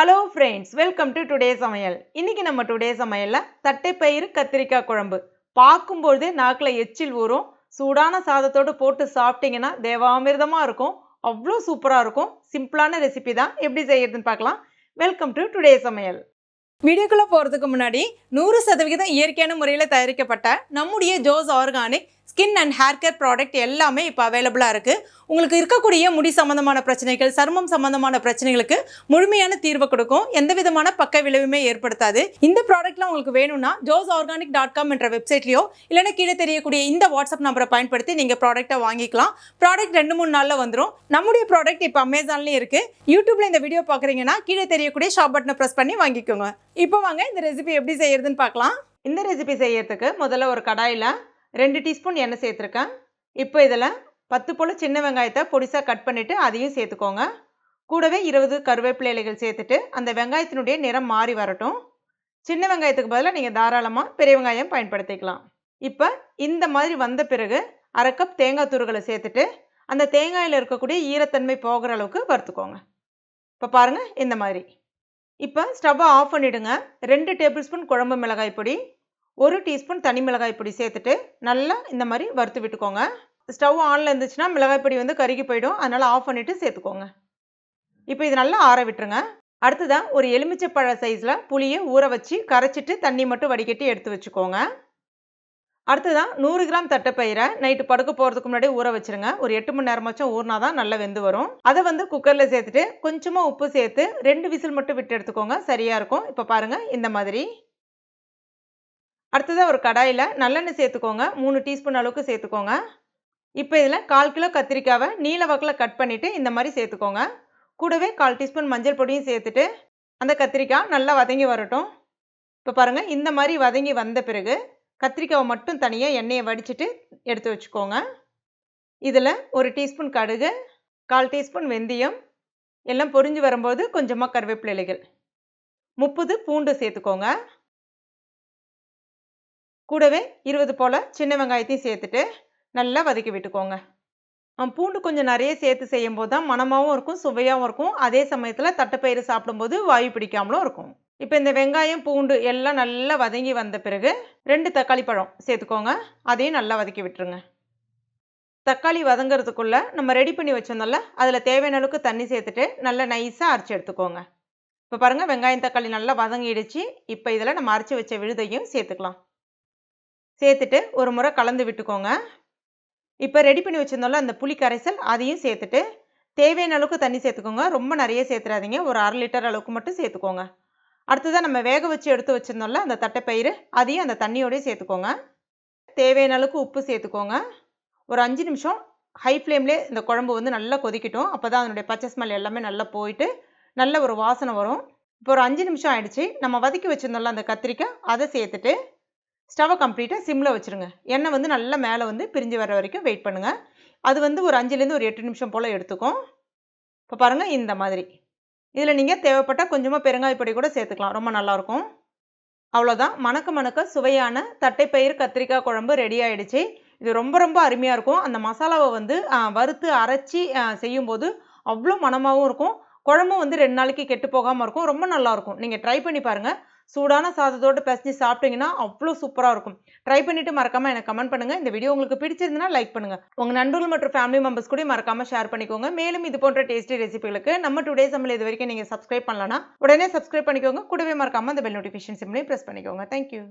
Hello friends welcome to today சமையல் இன்னைக்கு நம்ம டுடே சமையலில் தட்டைப்பயிறு கத்திரிக்காய் குழம்பு. பார்க்கும்பொழுதே நாக்கில் எச்சில் ஊறும். சூடான சாதத்தோடு போட்டு சாப்பிட்டீங்கன்னா தேவாமிர்தமாக இருக்கும். அவ்வளோ சூப்பராக இருக்கும். சிம்பிளான ரெசிபி தான். எப்படி செய்யறதுன்னு பார்க்கலாம். வெல்கம் டு டுடே சமையல் வீடியோக்குள்ளே போகிறதுக்கு முன்னாடி நூறு சதவிகிதம் இயற்கையான முறையில் தயாரிக்கப்பட்ட நம்முடைய Jose organic skin and hair care product எல்லாமே இப்போ அவைலபிளாக இருக்குது உங்களுக்கு இருக்கக்கூடிய முடி சம்மந்தமான பிரச்சனைகள் சருமம் சம்மந்தமான பிரச்சனைகளுக்கு முழுமையான தீர்வு கொடுக்கும். எந்த விதமான பக்க விளைவுமே ஏற்படுத்தாது. இந்த ப்ராடக்ட்லாம் உங்களுக்கு வேணும்னா ஜோஸ் ஆர்கானிக் டாட் காம் என்ற வெப்சைட்லையோ இல்லைன்னா கீழே தெரியக்கூடிய இந்த வாட்ஸ்அப் நம்பரை பயன்படுத்தி நீங்கள் ப்ராடக்ட்டை வாங்கிக்கலாம். ப்ராடக்ட் ரெண்டு மூணு நாளில் வந்துடும் நம்முடைய ப்ராடக்ட் இப்போ அமேசான்லேயும் இருக்குது யூடியூப்பில் இந்த வீடியோ பார்க்குறீங்கன்னா கீழே தெரியக்கூடிய ஷாப் பட்டனை ப்ரெஸ் பண்ணி வாங்கிக்கோங்க. இப்போ வாங்க இந்த ரெசிபி எப்படி செய்யறதுன்னு பார்க்கலாம். இந்த ரெசிபி செய்யறதுக்கு முதல்ல ஒரு கடாயில் ரெண்டு டீஸ்பூன் எண்ணெய் சேர்த்துருக்கேன். இப்போ இதில் பத்து போல் சின்ன வெங்காயத்தை பொடிசாக கட் பண்ணிவிட்டு அதையும் சேர்த்துக்கோங்க. கூடவே இருபது கருவேப்பிலை இலைகள் சேர்த்துட்டு அந்த வெங்காயத்தினுடைய நிறம் மாறி வரட்டும். சின்ன வெங்காயத்துக்கு பதிலாக நீங்கள் தாராளமாக பெரிய வெங்காயம் பயன்படுத்திக்கலாம். இப்போ இந்த மாதிரி வந்த பிறகு அரை கப் தேங்காய் துருகளை சேர்த்துட்டு அந்த தேங்காயில் இருக்கக்கூடிய ஈரத்தன்மை போகிற அளவுக்கு வறுத்துக்கோங்க. இப்போ பாருங்கள் இந்த மாதிரி. இப்போ ஸ்டவ்வை ஆஃப் பண்ணிவிடுங்க ரெண்டு டேபிள் ஸ்பூன் குழம்பு மிளகாய் பொடி ஒரு டீஸ்பூன் தனி மிளகாய் பொடி சேர்த்துட்டு நல்லா இந்த மாதிரி வறுத்து விட்டுக்கோங்க. ஸ்டவ் ஆனில் இருந்துச்சுன்னா மிளகாய் பொடி வந்து கருகி போயிடும். அதனால் ஆஃப் பண்ணிவிட்டு சேர்த்துக்கோங்க. இப்போ இது நல்லா ஆற விட்டுருங்க. அடுத்ததாக ஒரு எலுமிச்சைப்பழ சைஸில் புளியை ஊற வச்சு கரைச்சிட்டு தண்ணி மட்டும் வடிகட்டி எடுத்து வச்சுக்கோங்க. அடுத்ததான் நூறு கிராம் தட்டைப்பயிரை நைட்டு படுக்க போகிறதுக்கு முன்னாடி ஊற வச்சுருங்க. ஒரு எட்டு மணி நேரமாச்சும் ஊறினா தான் நல்லா வெந்து வரும். அதை வந்து குக்கரில் சேர்த்துட்டு கொஞ்சமாக உப்பு சேர்த்து ரெண்டு விசில் மட்டும் விட்டு எடுத்துக்கோங்க. சரியாக இருக்கும். இப்போ பாருங்கள் இந்த மாதிரி. அடுத்ததாக ஒரு கடாயில் நல்லெண்ணெய் சேர்த்துக்கோங்க. மூணு டீஸ்பூன் அளவுக்கு சேர்த்துக்கோங்க. இப்போ இதில் கால் கிலோ கத்திரிக்காவை நீல வாக்கில் கட் பண்ணிவிட்டு இந்த மாதிரி சேர்த்துக்கோங்க. கூடவே கால் டீஸ்பூன் மஞ்சள் பொடியும் சேர்த்துட்டு அந்த கத்திரிக்காய் நல்லா வதங்கி வரட்டும். இப்போ பாருங்கள் இந்த மாதிரி வதங்கி வந்த பிறகு கத்திரிக்காவை மட்டும் தனியாக எண்ணெயை வடிச்சிட்டு எடுத்து வச்சுக்கோங்க. இதில் ஒரு டீஸ்பூன் கடுகு கால் டீஸ்பூன் வெந்தயம் எல்லாம் பொரிஞ்சு வரும்போது கொஞ்சமாக கருவேப்பிலை இலைகள். முப்பது பூண்டு சேர்த்துக்கோங்க. கூடவே இருபது போல் சின்ன வெங்காயத்தையும் சேர்த்துட்டு நல்லா வதக்கி விட்டுக்கோங்க. பூண்டு கொஞ்சம் நிறைய சேர்த்து செய்யும் போது தான் மனமாகவும் இருக்கும் சுவையாகவும் இருக்கும். அதே சமயத்தில் தட்டைப்பயிறு சாப்பிடும்போது வாயு பிடிக்காமலும் இருக்கும். இப்போ இந்த வெங்காயம் பூண்டு எல்லாம் நல்லா வதங்கி வந்த பிறகு ரெண்டு தக்காளி பழம் சேர்த்துக்கோங்க. அதையும் நல்லா வதக்கி விட்டுருங்க. தக்காளி வதங்கிறதுக்குள்ளே நம்ம ரெடி பண்ணி வச்சோம்னால அதில் தேவையான அளவுக்கு தண்ணி சேர்த்துட்டு நல்லா நைஸாக அரைச்சி எடுத்துக்கோங்க. இப்போ பாருங்கள் வெங்காயம் தக்காளி நல்லா வதங்கிடுச்சு. இப்போ இதில் நம்ம அரைச்சி வச்ச விழுதையும் சேர்த்துக்கலாம். சேர்த்துட்டு ஒரு முறை கலந்து விட்டுக்கோங்க. இப்போ ரெடி பண்ணி வச்சுருந்தோம்ல அந்த புளி கரைசல் அதையும் சேர்த்துட்டு தேவையான அளவுக்கு தண்ணி சேர்த்துக்கோங்க. ரொம்ப நிறைய சேர்த்துறாதீங்க. ஒரு அரை லிட்டர் அளவுக்கு மட்டும் சேர்த்துக்கோங்க. அடுத்ததாக நம்ம வேக வச்சு எடுத்து வச்சுருந்தோம்ல அந்த தட்டைப்பயிறு அதையும் அந்த தண்ணியோடய சேர்த்துக்கோங்க. தேவையான அளவுக்கு உப்பு சேர்த்துக்கோங்க. ஒரு அஞ்சு நிமிஷம் ஹை ஃப்ளேம்லேயே இந்த குழம்பு வந்து நல்லா கொதிக்கட்டும். அப்போ தான் அதனுடைய பச்சை ஸ்மெல் எல்லாமே நல்லா போயிட்டு நல்ல ஒரு வாசனை வரும். இப்போ ஒரு அஞ்சு நிமிஷம் ஆயிடுச்சு. நம்ம வதக்கி வச்சுருந்தோம்ல அந்த கத்திரிக்காய் அதை சேர்த்துட்டு ஸ்டவ்வை கம்ப்ளீட்டாக சிம்மில் வச்சுருங்க. எண்ணெய் வந்து நல்லா மேலே வந்து பிரிஞ்சு வர வரைக்கும் வெயிட் பண்ணுங்கள் அது வந்து ஒரு அஞ்சுலேருந்து ஒரு எட்டு நிமிஷம் போல் எடுத்துக்கும். இப்போ பாருங்கள் இந்த மாதிரி. இதில் நீங்கள் தேவைப்பட்டால் கொஞ்சமாக பெருங்காயப்பொடி கூட சேர்த்துக்கலாம். ரொம்ப நல்லாயிருக்கும் அவ்வளோதான் மணக்க மணக்க சுவையான தட்டைப்பயிர் கத்திரிக்காய் குழம்பு ரெடி ஆகிடுச்சு இது ரொம்ப ரொம்ப அருமையாக இருக்கும். அந்த மசாலாவை வந்து வறுத்து அரைச்சி செய்யும்போது அவ்வளோ மனமாகவும் இருக்கும். குழம்பும் வந்து ரெண்டு நாளைக்கு கெட்டு போகாமல் இருக்கும். ரொம்ப நல்லாயிருக்கும் நீங்கள் ட்ரை பண்ணி பாருங்கள் சூடான சாதத்தோடு பிசைஞ்சு சாப்பிட்டீங்கன்னா அவ்வளோ சூப்பராக இருக்கும். ட்ரை பண்ணிவிட்டு மறக்காமல் எனக்கு கமெண்ட் பண்ணுங்கள் இந்த வீடியோ உங்களுக்கு பிடிச்சிருந்தனா லைக் பண்ணுங்கள் உங்கள் நண்பர்கள் மற்றும் ஃபேமிலி மெம்பர்ஸ் கூட மறக்காமல் ஷேர் பண்ணிக்கோங்க. மேலும் இது போன்ற டேஸ்டி ரெசிபிகளுக்கு நம்ம டுடே சமையல் இது வரைக்கும் நீங்கள் சப்ஸ்கிரைப் பண்ணலன்னா உடனே சப்ஸ்கிரைப் பண்ணிக்கோங்க. கூடவே மறக்காமல் அந்த பெல் நோட்டிஃபிகேஷன் சிம்லையும் ப்ரெஸ் பண்ணிக்கோங்க. Thank you